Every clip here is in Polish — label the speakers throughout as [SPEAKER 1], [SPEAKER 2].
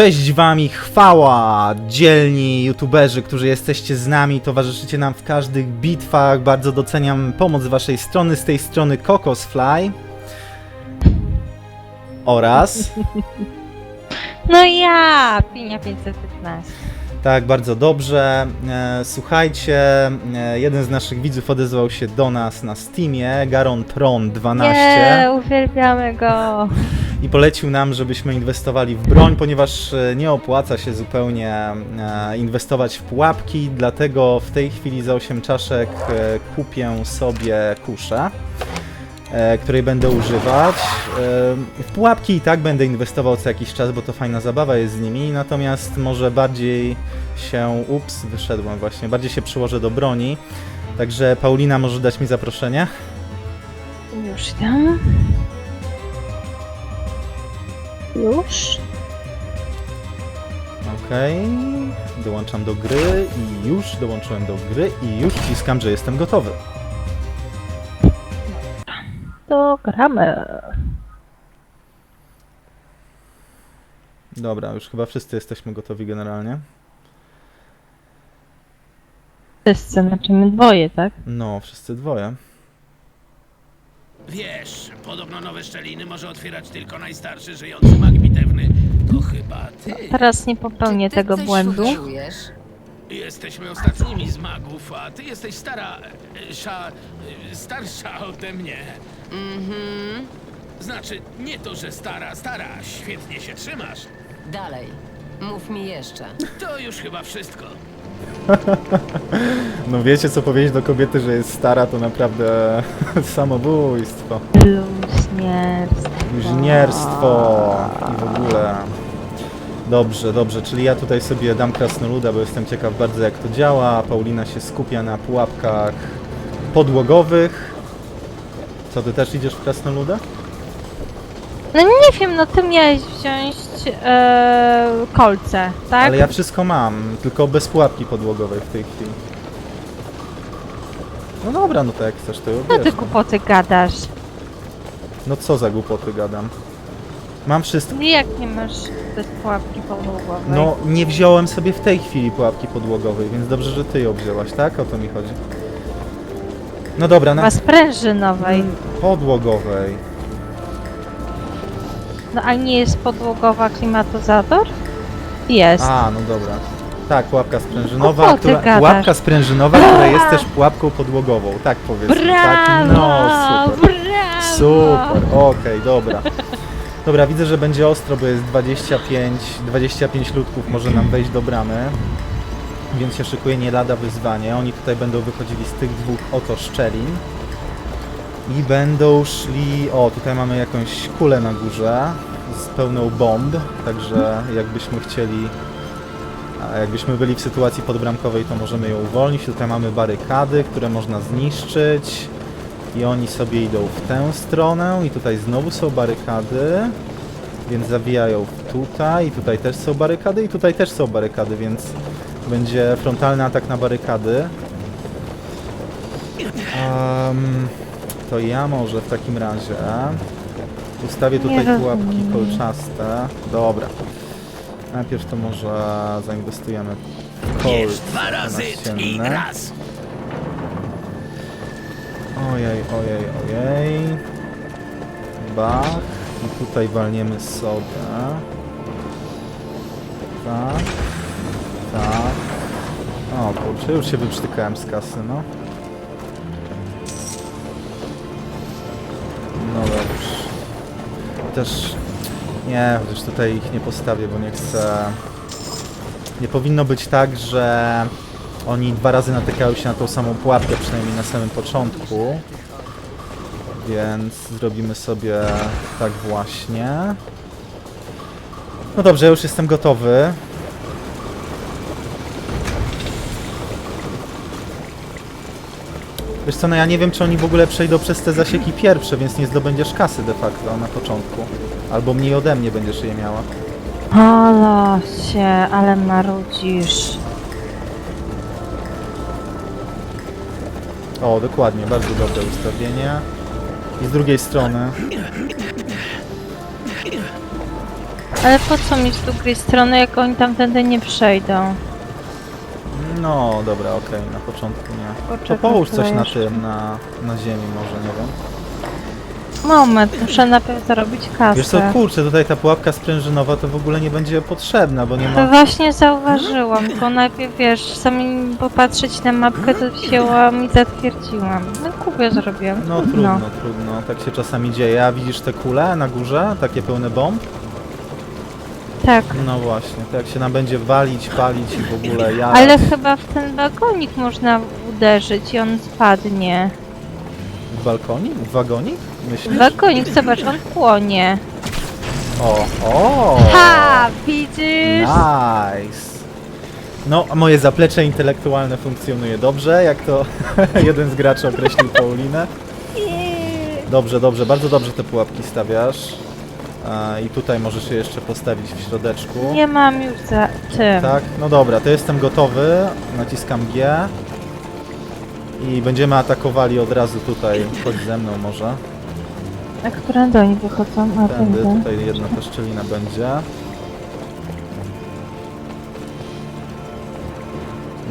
[SPEAKER 1] Cześć wam i chwała, dzielni youtuberzy, którzy jesteście z nami, towarzyszycie nam w każdych bitwach. Bardzo doceniam pomoc z waszej strony, z tej strony Kokosfly. Oraz,
[SPEAKER 2] No ja, Pinia 515.
[SPEAKER 1] tak, bardzo dobrze. E, słuchajcie, e, jeden z naszych widzów odezwał się do nas na Steamie, Garon Tron 12.
[SPEAKER 2] Nie, uwielbiamy go.
[SPEAKER 1] i polecił nam, żebyśmy inwestowali w broń, ponieważ e, nie opłaca się zupełnie inwestować w pułapki, dlatego w tej chwili za 8 czaszek kupię sobie kuszę, której będę używać. E, W pułapki i tak będę inwestował co jakiś czas, bo to fajna zabawa jest z nimi, natomiast może bardziej się, ups, wyszedłem właśnie, bardziej się przyłożę do broni. Także Paulina może dać mi zaproszenie?
[SPEAKER 2] Już tam. Już?
[SPEAKER 1] Okej, dołączam do gry i już dołączyłem do gry i już wciskam, że jestem gotowy.
[SPEAKER 2] To gramy.
[SPEAKER 1] Dobra, już chyba wszyscy jesteśmy gotowi generalnie.
[SPEAKER 2] Wszyscy, znaczy my dwoje, tak?
[SPEAKER 1] No, wszyscy dwoje.
[SPEAKER 3] Wiesz, podobno nowe szczeliny może otwierać tylko najstarszy żyjący mag bitewny. To chyba ty.
[SPEAKER 2] Teraz nie popełnię
[SPEAKER 4] Czy ty
[SPEAKER 2] tego
[SPEAKER 4] coś
[SPEAKER 2] błędu.
[SPEAKER 4] sugerujesz?
[SPEAKER 3] Jesteśmy ostatnimi z magów, a ty jesteś stara... e, sza... e, starsza ode mnie.
[SPEAKER 4] Mhm.
[SPEAKER 3] Znaczy, nie to, że stara, stara, świetnie się trzymasz.
[SPEAKER 4] Dalej. Mów mi jeszcze.
[SPEAKER 3] To już chyba wszystko.
[SPEAKER 1] No wiecie co powiedzieć do kobiety, że jest stara, to naprawdę samobójstwo.
[SPEAKER 2] Bluźnierstwo.
[SPEAKER 1] Inżynierstwo i w ogóle. Dobrze, dobrze, czyli ja tutaj sobie dam krasnoluda, bo jestem ciekaw bardzo jak to działa. Paulina się skupia na pułapkach podłogowych. Co, ty też idziesz w krasnoluda?
[SPEAKER 2] No nie wiem, no ty miałeś wziąć e, kolce, tak?
[SPEAKER 1] Ale ja wszystko mam, tylko bez pułapki podłogowej w tej chwili. No dobra, no to jak chcesz, to ją
[SPEAKER 2] No ty
[SPEAKER 1] bierz, no.
[SPEAKER 2] głupoty gadasz.
[SPEAKER 1] no co za głupoty gadam. Mam wszystko.
[SPEAKER 2] No Jak nie masz bez pułapki podłogowej?
[SPEAKER 1] No, nie wziąłem sobie w tej chwili pułapki podłogowej, więc dobrze, że ty ją wzięłaś, tak? O to mi chodzi. No dobra, na
[SPEAKER 2] sprężynowej.
[SPEAKER 1] podłogowej.
[SPEAKER 2] No a nie jest podłogowa klimatyzator? Jest.
[SPEAKER 1] A, no dobra. Tak, pułapka
[SPEAKER 2] O
[SPEAKER 1] sprężynowa,
[SPEAKER 2] ty
[SPEAKER 1] która,
[SPEAKER 2] gadasz?
[SPEAKER 1] pułapka sprężynowa, która jest też pułapką podłogową, tak powiedzmy. tak?
[SPEAKER 2] Brawo!
[SPEAKER 1] No, super.
[SPEAKER 2] Brawo!
[SPEAKER 1] Super, okej, dobra. Dobra, widzę, że będzie ostro, bo jest 25, 25 ludków może nam wejść do bramy. Więc się szykuje nie lada wyzwanie. Oni tutaj będą wychodzili z tych dwóch oto szczelin. I będą szli... O, tutaj mamy jakąś kulę na górze z pełną bomb. Także jakbyśmy chcieli... Jakbyśmy byli w sytuacji podbramkowej, to możemy ją uwolnić. Tutaj mamy barykady, które można zniszczyć. I oni sobie idą w tę stronę i tutaj znowu są barykady, więc zawijają tutaj tutaj też są barykady i tutaj też są barykady, więc będzie frontalny atak na barykady. Em, to ja może w takim razie ustawię tutaj
[SPEAKER 2] Nie
[SPEAKER 1] pułapki
[SPEAKER 2] rozumiem.
[SPEAKER 1] kolczaste. Dobra. Najpierw to może zainwestujemy w
[SPEAKER 3] Wiesz, dwa razy i raz.
[SPEAKER 1] Ojej, ojej, ojej. Bach. I tutaj walniemy sobie. Tak. Tak. O kurczę, już się wyprztykałem z kasy, no. No dobrze. Też... Nie, chociaż tutaj ich nie postawię, bo nie chcę... Nie powinno być tak, że oni dwa razy natykają się na tą samą pułapkę, przynajmniej na samym początku. Więc zrobimy sobie tak właśnie. No dobrze, już jestem gotowy. Wiesz co, no ja nie wiem, czy oni w ogóle przejdą przez te zasieki pierwsze, więc nie zdobędziesz kasy de facto na początku. Albo mniej ode mnie będziesz je miała.
[SPEAKER 2] O losie, ale marudzisz.
[SPEAKER 1] O, dokładnie, bardzo dobre ustawienie. I z drugiej strony
[SPEAKER 2] Ale po co mi z drugiej strony, jak oni tamtędy nie przejdą?
[SPEAKER 1] No, dobra, okej, na początku nie. To
[SPEAKER 2] Poczekaj,
[SPEAKER 1] połóż coś na tym, na, na ziemi może, nie wiem.
[SPEAKER 2] Moment, muszę najpierw zarobić kasę.
[SPEAKER 1] Wiesz co, kurczę, tutaj ta pułapka sprężynowa to w ogóle nie będzie potrzebna, bo nie
[SPEAKER 2] To
[SPEAKER 1] ma...
[SPEAKER 2] właśnie zauważyłam, tylko najpierw wiesz, sami popatrzeć na mapkę, to wzięłam i zatwierdziłam. No kupię zrobiłam.
[SPEAKER 1] No trudno, trudno, tak się czasami dzieje. A widzisz te kule na górze, takie pełne bomb?
[SPEAKER 2] Tak.
[SPEAKER 1] No właśnie, to jak się nam będzie walić, palić i w ogóle ja...
[SPEAKER 2] Ale chyba w ten wagonik można uderzyć i on spadnie.
[SPEAKER 1] W balkonik? W wagonik? Myślisz?
[SPEAKER 2] Wagonik, zobacz, on płonie.
[SPEAKER 1] O, o!
[SPEAKER 2] Ha! Widzisz?
[SPEAKER 1] Nice! No, a moje zaplecze intelektualne funkcjonuje dobrze, jak to jeden z graczy określił Paulinę. Dobrze, dobrze, bardzo dobrze te pułapki stawiasz. A, I tutaj możesz je jeszcze postawić w środeczku.
[SPEAKER 2] Nie mam już za tym.
[SPEAKER 1] Tak, no dobra, to jestem gotowy. Naciskam G. I będziemy atakowali od razu tutaj. Chodź ze mną może.
[SPEAKER 2] A które do nich wychodzą? A
[SPEAKER 1] Tędy, tutaj jedna ta szczelina będzie.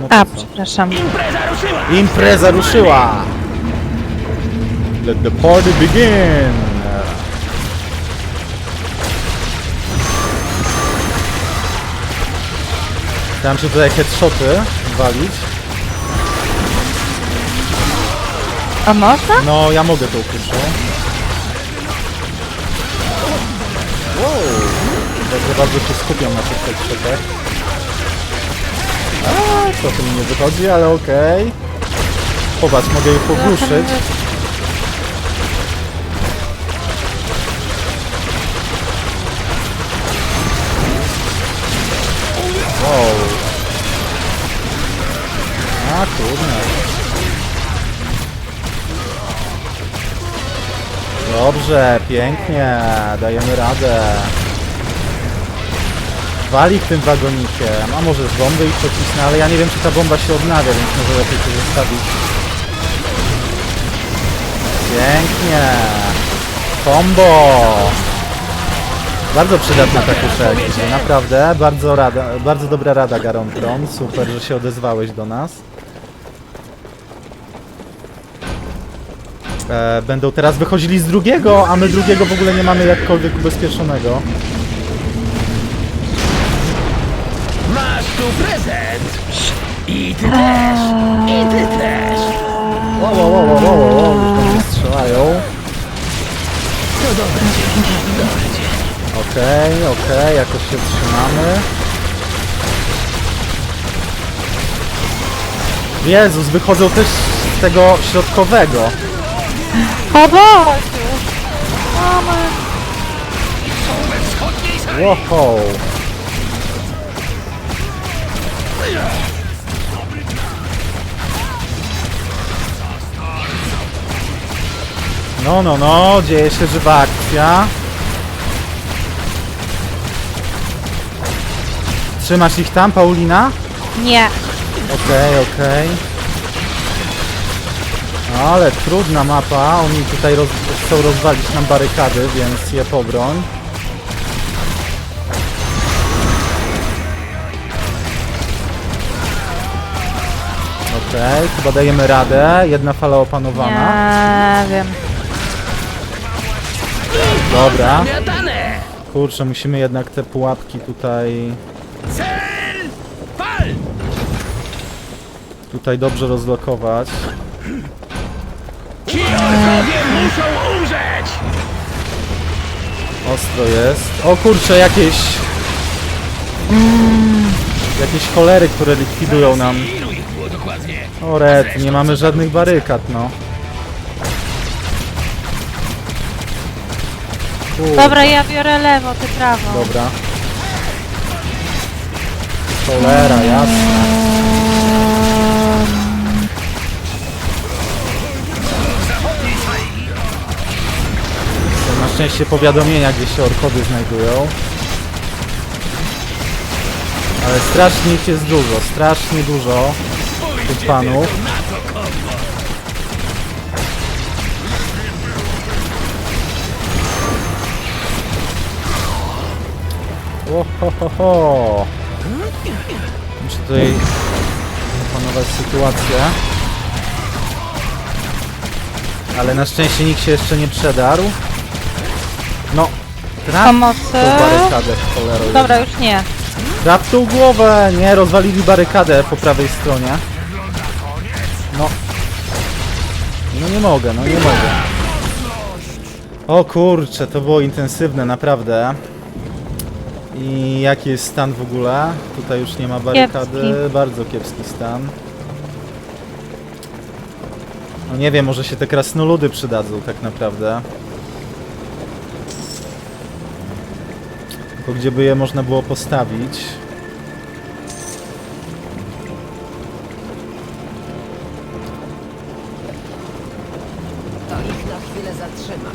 [SPEAKER 1] No to
[SPEAKER 2] A,
[SPEAKER 1] co?
[SPEAKER 2] przepraszam.
[SPEAKER 3] Impreza ruszyła!
[SPEAKER 1] Impreza ruszyła! Let the party begin! Chciałem się tutaj headshoty walić.
[SPEAKER 2] A można?
[SPEAKER 1] No, ja mogę tą kuszą. Wow! Także bardzo się skupiam na tych headshotach. A, to mi nie wychodzi, ale okej. Popatrz, mogę je pogłuszyć. Wow. Dobrze, pięknie, dajemy radę. Wali w tym wagonikiem, a może z bomby ich pocisnę, ale ja nie wiem czy ta bomba się odnawia, więc może lepiej się zostawić. Pięknie. Combo. Bardzo przydatna ta kuszek, naprawdę, bardzo, rada, bardzo dobra rada Garontron, super, że się odezwałeś do nas. E, będą teraz wychodzili z drugiego, a my drugiego w ogóle nie mamy jakkolwiek ubezpieczonego.
[SPEAKER 3] Masz tu prezent! I ty też! I ty też!
[SPEAKER 1] Wow, wow, wow, wow, wow, wow, już tam się strzelają.
[SPEAKER 3] To dobre dzień, dobre dzień.
[SPEAKER 1] Okej, okej, jakoś się trzymamy. Jezus, wychodzą też z tego środkowego.
[SPEAKER 2] O Boże!
[SPEAKER 3] Sali!
[SPEAKER 1] Wow. No, no, no, dzieje się żywa akcja. Trzymasz ich tam, Paulina?
[SPEAKER 2] Nie.
[SPEAKER 1] Okej, okej. Ale trudna mapa. Oni tutaj roz chcą rozwalić nam barykady, więc je pobroń. Okej, chyba dajemy radę. Jedna fala opanowana.
[SPEAKER 2] Nie wiem.
[SPEAKER 1] Dobra. Kurczę, musimy jednak te pułapki tutaj tutaj dobrze rozlokować.
[SPEAKER 3] Muszą umrzeć!
[SPEAKER 1] Ostro jest. O kurczę, jakieś... Mm, jakieś cholery, które likwidują nam.
[SPEAKER 3] Ilu ich było dokładnie?
[SPEAKER 1] O red, nie mamy żadnych barykad, no.
[SPEAKER 2] Dobra, ja biorę lewo, ty prawo.
[SPEAKER 1] Dobra. Cholera, jasne. Szczęście powiadomienia, gdzie się orkody znajdują. Ale strasznie ich jest dużo, strasznie dużo tych panów.
[SPEAKER 3] Na to kombo!
[SPEAKER 1] Ło, ho, ho, ho. Muszę tutaj opanować sytuację. Ale na szczęście nikt się jeszcze nie przedarł. No, traf
[SPEAKER 2] Pomocy.
[SPEAKER 1] tą barykadę, cholero.
[SPEAKER 2] Dobra, już nie.
[SPEAKER 1] Traf tą głowę! Nie, rozwalili barykadę po prawej stronie. No. No nie mogę, no nie mogę. O kurczę, to było intensywne, naprawdę. I jaki jest stan w ogóle? Tutaj już nie ma barykady.
[SPEAKER 2] Kiepski.
[SPEAKER 1] Bardzo kiepski stan. No nie wiem, może się te krasnoludy przydadzą tak naprawdę. Tylko gdzie by je można było postawić?
[SPEAKER 4] To ich na chwilę zatrzyma.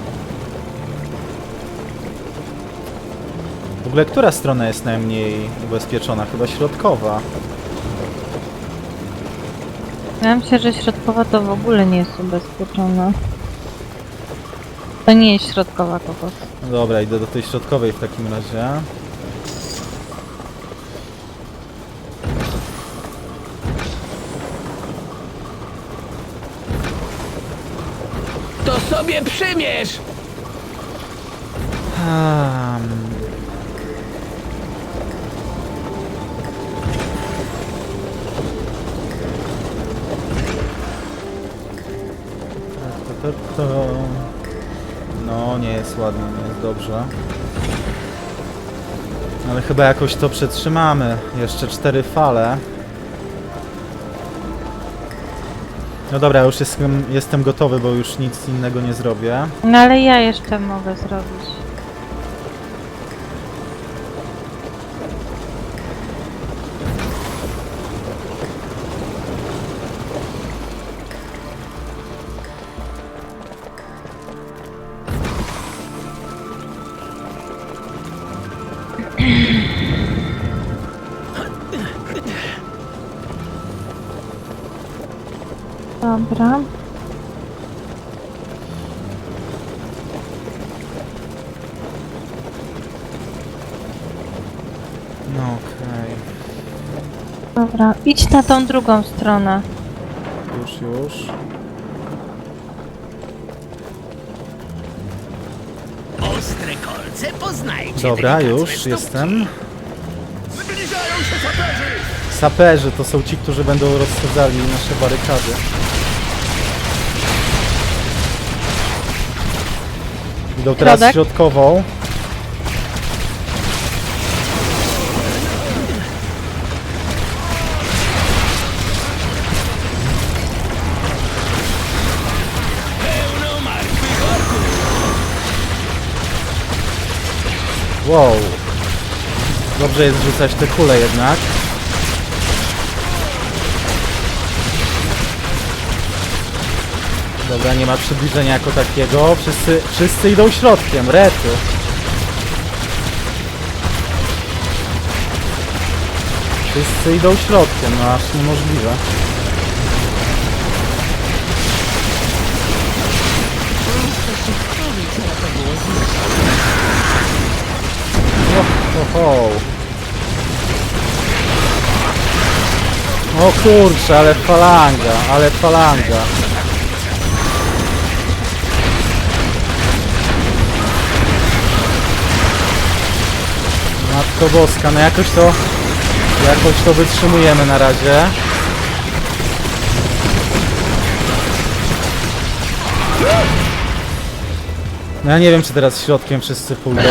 [SPEAKER 1] W ogóle która strona jest najmniej ubezpieczona? Chyba środkowa.
[SPEAKER 2] Ja myślę, że środkowa to w ogóle nie jest ubezpieczona. To nie jest środkowa kokos.
[SPEAKER 1] No dobra, idę do tej środkowej w takim razie.
[SPEAKER 3] To sobie przymierz!
[SPEAKER 1] Um. To, to, to. No, nie jest ładnie, nie jest dobrze. Ale chyba jakoś to przetrzymamy. Jeszcze cztery fale. No dobra, już jestem, jestem gotowy, bo już nic innego nie zrobię.
[SPEAKER 2] No ale ja jeszcze mogę zrobić. Dobra.
[SPEAKER 1] No okej.
[SPEAKER 2] Dobra, idź na tą drugą stronę.
[SPEAKER 1] Już, już.
[SPEAKER 3] Ostre kolce, poznajcie
[SPEAKER 1] Dobra,
[SPEAKER 3] delikatne
[SPEAKER 1] już
[SPEAKER 3] sztuczki.
[SPEAKER 1] jestem.
[SPEAKER 3] Zbliżają się saperzy!
[SPEAKER 1] Saperzy to są ci, którzy będą rozsadzali nasze barykady. Idą teraz
[SPEAKER 2] Środek.
[SPEAKER 1] środkową. Wow. Dobrze jest rzucać te kule jednak. Dobra, nie ma przybliżenia jako takiego. Wszyscy, wszyscy idą środkiem, rety. Wszyscy idą środkiem, no aż niemożliwe. O, ho, ho. O kurczę, ale falanga, ale falanga. Matko Boska, no jakoś to... Jakoś to wytrzymujemy na razie. No ja nie wiem, czy teraz środkiem wszyscy pójdą.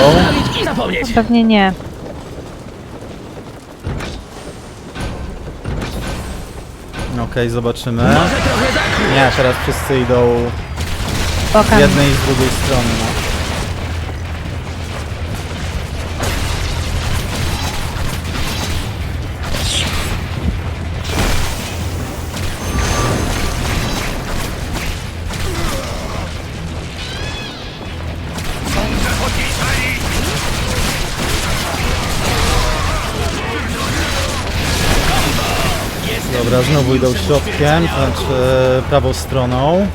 [SPEAKER 3] Zapomnieć!
[SPEAKER 2] Pewnie nie.
[SPEAKER 1] Okej, zobaczymy.
[SPEAKER 3] Może trochę tak?
[SPEAKER 1] Nie, teraz wszyscy idą z jednej i z drugiej strony. No. Dobra, znowu idą środkiem, to znaczy prawą stroną.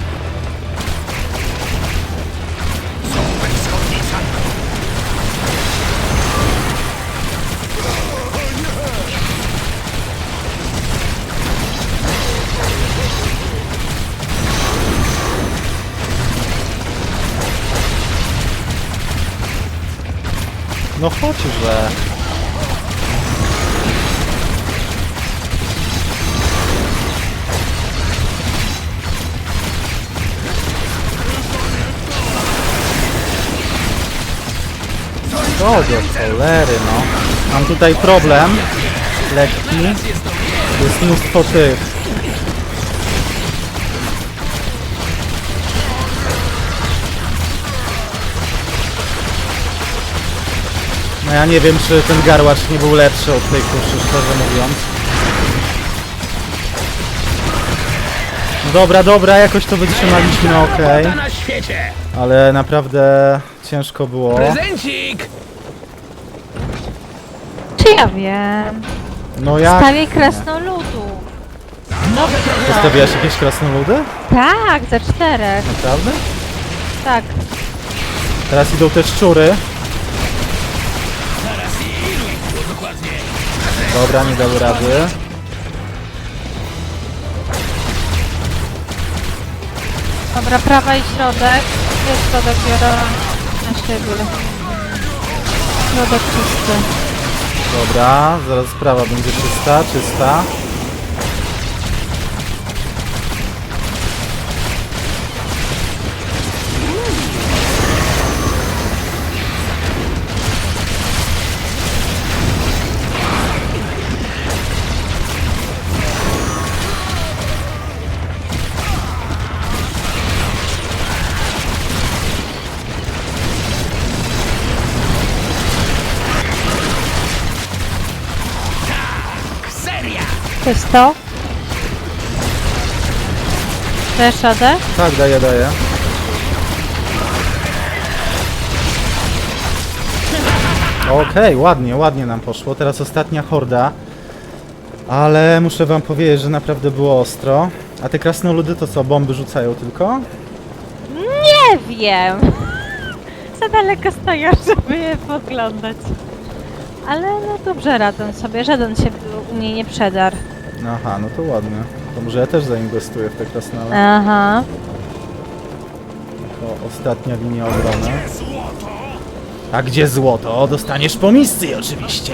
[SPEAKER 1] No chodź, że... Co do cholery, no. Mam tutaj problem lekki. Jest mnóstwo tych. No ja nie wiem, czy ten garłacz nie był lepszy od tej kuszy, szczerze mówiąc. No dobra, dobra, jakoś to wytrzymaliśmy, okej.
[SPEAKER 3] Świecie!
[SPEAKER 1] Ale naprawdę ciężko było.
[SPEAKER 3] Prezencik!
[SPEAKER 2] Czy ja wiem?
[SPEAKER 1] No jak?
[SPEAKER 2] Stawię krasnoludu.
[SPEAKER 1] Zostawiałaś jakieś krasnoludy?
[SPEAKER 2] Tak, za czterech.
[SPEAKER 1] Naprawdę?
[SPEAKER 2] Tak.
[SPEAKER 1] Teraz idą te szczury. Dobra, nie dały rady.
[SPEAKER 2] Dobra, prawa i środek. Jest środek biorę na siebie. Środek czysty.
[SPEAKER 1] Dobra, zaraz sprawa będzie czysta, czysta.
[SPEAKER 2] Czysto. Dajesz radę?
[SPEAKER 1] Tak, daję, daję. Okej, ładnie, ładnie nam poszło. Teraz ostatnia horda. Ale muszę wam powiedzieć, że naprawdę było ostro. A te krasnoludy to co, bomby rzucają tylko?
[SPEAKER 2] Nie wiem. Za daleko stoję, żeby je podglądać. Ale no dobrze radzę sobie. Żaden się u mnie nie przedarł.
[SPEAKER 1] Aha, no to ładnie. To może ja też zainwestuję w te krasnale.
[SPEAKER 2] Aha.
[SPEAKER 1] To ostatnia linia obrony. A gdzie złoto? Dostaniesz po misji oczywiście.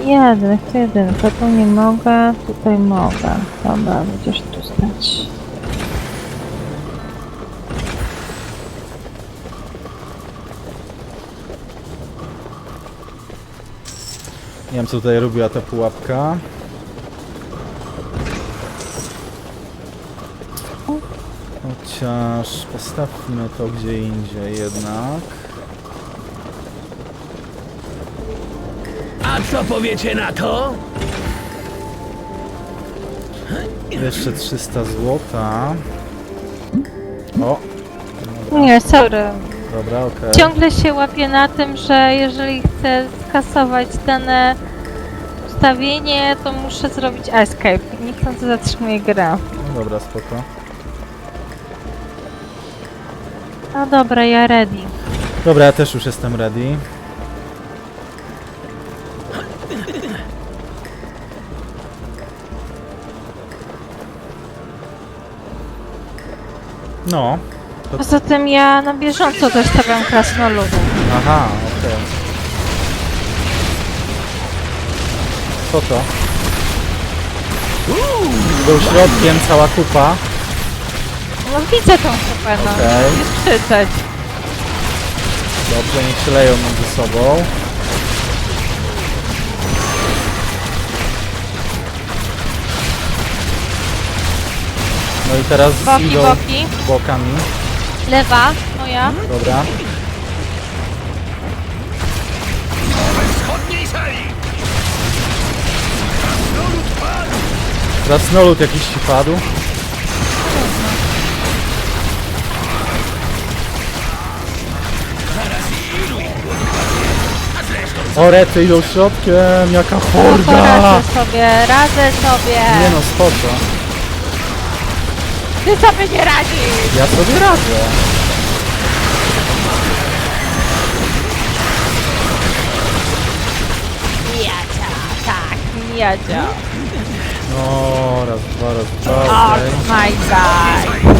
[SPEAKER 2] Jeden, jeden. To tu nie mogę, tutaj mogę. Dobra, będziesz tu stać.
[SPEAKER 1] Nie wiem co tutaj robiła ta pułapka. Chociaż postawmy to gdzie indziej jednak.
[SPEAKER 3] A co powiecie na to?
[SPEAKER 1] Jeszcze 300 złota. O!
[SPEAKER 2] Nie, sorry.
[SPEAKER 1] Dobra, okej.
[SPEAKER 2] Ciągle się łapię na tym, że jeżeli chcę skasować dane ustawienie, to muszę zrobić escape. Niechcący zatrzymuje grę.
[SPEAKER 1] No dobra, spoko.
[SPEAKER 2] No dobra, ja ready.
[SPEAKER 1] Dobra, ja też już jestem ready. No.
[SPEAKER 2] Poza tym ja na bieżąco też stawiam krasnoludów.
[SPEAKER 1] Aha, okej. Co to? Był środkiem cała kupa.
[SPEAKER 2] No widzę tą kupę, no.
[SPEAKER 1] Okej.
[SPEAKER 2] Nie krzyczeć.
[SPEAKER 1] Dobrze, niech się leją między sobą. No i teraz
[SPEAKER 2] Boki,
[SPEAKER 1] idą
[SPEAKER 2] boki.
[SPEAKER 1] bokami.
[SPEAKER 2] Lewa, moja.
[SPEAKER 1] Dobra. Krasnolud jakiś ci padł. O, rety idą środkiem, jaka horda!
[SPEAKER 2] radzę sobie, radzę sobie.
[SPEAKER 1] Nie no, spoko.
[SPEAKER 2] Ty sobie nie radzisz.
[SPEAKER 1] Ja sobie radzę.
[SPEAKER 2] Miadzia, tak, miadzia.
[SPEAKER 1] No, raz, dwa, raz, dwa,
[SPEAKER 2] Oh
[SPEAKER 1] okej.
[SPEAKER 2] my god.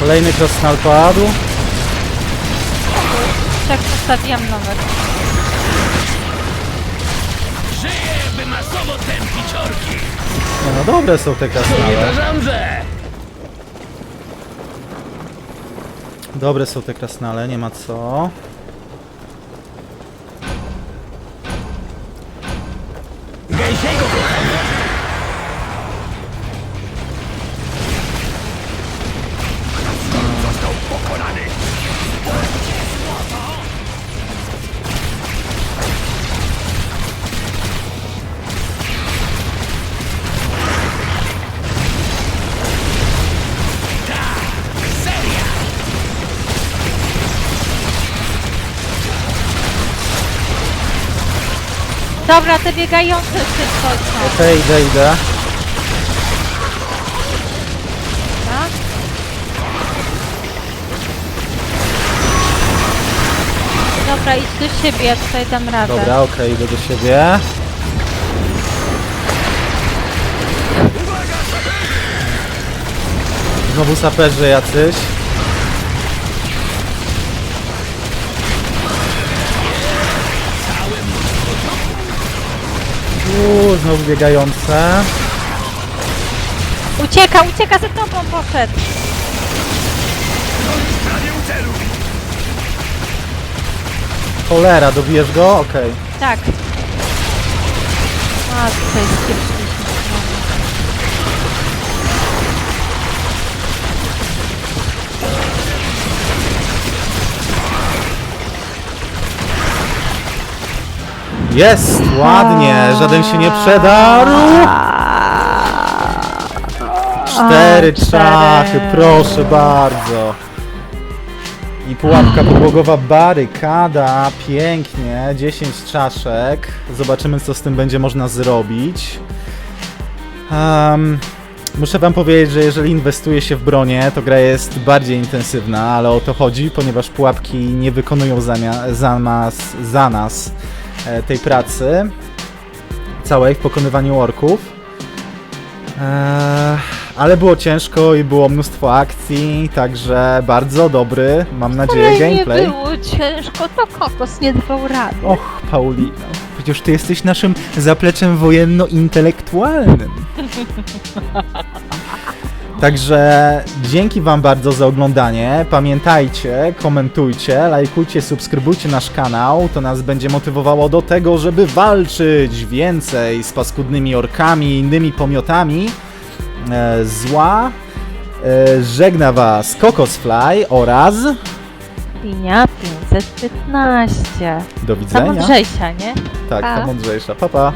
[SPEAKER 1] Kolejny krasnal padł.
[SPEAKER 2] Tak postawiłam numer.
[SPEAKER 3] Żyję, by masowo tępić orki!
[SPEAKER 1] Nie, no dobre są te krasnale. Dobre są te krasnale, nie ma co.
[SPEAKER 2] Dobra, te biegające szybko są.
[SPEAKER 1] Okej, idę, idę.
[SPEAKER 2] tak? Dobra, idź do siebie, ja tutaj dam radę.
[SPEAKER 1] Dobra, okej, idę do siebie. Znowu saperzy jacyś. Uuu, znowu biegające.
[SPEAKER 2] Ucieka, ucieka, za tobą poszedł.
[SPEAKER 1] Cholera, dobijesz go? Okej.
[SPEAKER 2] Tak. A, tutaj spieprziliśmy.
[SPEAKER 1] Jest! Ładnie! Żaden się nie przedarł! Cztery czachy, proszę bardzo. I pułapka podłogowa barykada, pięknie, 10 czaszek. Zobaczymy co z tym będzie można zrobić. Em, muszę wam powiedzieć, że jeżeli inwestuje się w bronię, to gra jest bardziej intensywna, ale o to chodzi, ponieważ pułapki nie wykonują za, mia- za nas, za nas tej pracy całej w pokonywaniu orków. Eee, ale było ciężko i było mnóstwo akcji, także bardzo dobry, mam nadzieję,
[SPEAKER 2] Ale
[SPEAKER 1] gameplay.
[SPEAKER 2] nie było ciężko, to kokos nie dwał rady.
[SPEAKER 1] Och, Paulina, przecież ty jesteś naszym zapleczem wojenno-intelektualnym. Także dzięki wam bardzo za oglądanie. Pamiętajcie, komentujcie, lajkujcie, subskrybujcie nasz kanał. To nas będzie motywowało do tego, żeby walczyć więcej z paskudnymi orkami i innymi pomiotami e, zła. E, żegna was Kokosfly oraz
[SPEAKER 2] Linia 515.
[SPEAKER 1] do
[SPEAKER 2] Ta
[SPEAKER 1] widzenia.
[SPEAKER 2] mądrzejsza, nie?
[SPEAKER 1] Tak,
[SPEAKER 2] Pa.
[SPEAKER 1] ta mądrzejsza. Pa, pa.